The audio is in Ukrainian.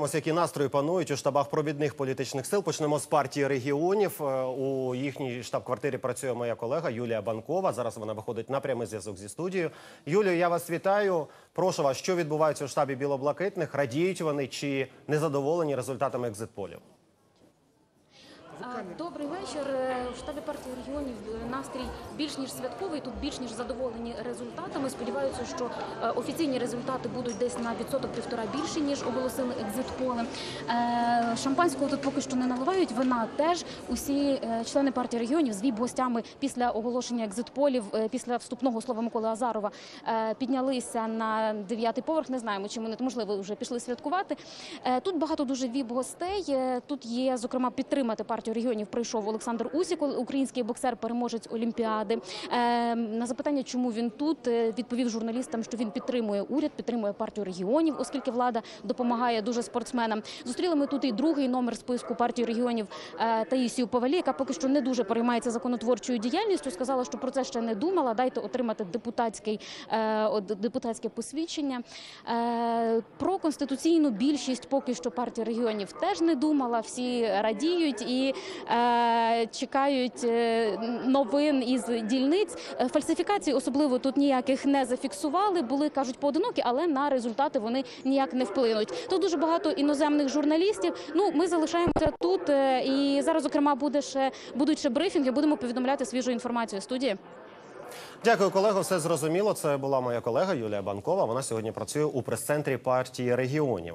Ось які настрої панують у штабах провідних політичних сил. Почнемо з партії регіонів. Е, У їхній штаб-квартирі працює моя колега Юлія Банкова. Зараз вона виходить на прямий зв'язок зі студією. Юлію, я вас вітаю. Прошу вас, що відбувається у штабі білоблакитних? Радіють вони чи незадоволені результатами екзитполів? Добрий вечір. Е, В штабі партії регіонів е, настрій більш ніж святковий. Тут більш ніж задоволені результатами. Сподіваються, що е, офіційні результати будуть десь на відсоток півтора більше ніж оголосили екзитполи. Шампанського тут поки що не наливають. Вина теж усі члени партії регіонів з віп-гостями після оголошення екзитполів, після вступного слова Миколи Азарова піднялися на дев'ятий поверх. Не знаємо, чим вони можливо вже пішли святкувати. Тут багато дуже віп-гостей. Е, Тут є зокрема підтримати партію регіонів. Прийшов Олександр Усік, український боксер, переможець Олімпіади. Е, На запитання, чому він тут, е, відповів журналістам, що він підтримує уряд, підтримує партію регіонів, оскільки влада допомагає дуже спортсменам. Зустріли ми тут і другий номер списку партії регіонів е, Таїсію Повалі, яка поки що не дуже переймається законотворчою діяльністю. Сказала, що про це ще не думала. Дайте отримати депутатський депутатське посвідчення. Про конституційну більшість поки що партія регіонів теж не думала. Всі радіють і е, чекають е, новин із дільниць. Е, Фальсифікацій особливо тут ніяких не зафіксували. Були кажуть поодинокі, але на результати вони ніяк не вплинуть. Тут дуже багато іноземних журналістів. Ну ми залишаємося тут. І зараз, зокрема, буде ще будуть ще брифінги. Будемо повідомляти свіжу інформацію студії. Дякую, колего. Все зрозуміло. Це була моя колега Юлія Банкова. Вона сьогодні працює у прес-центрі партії регіонів.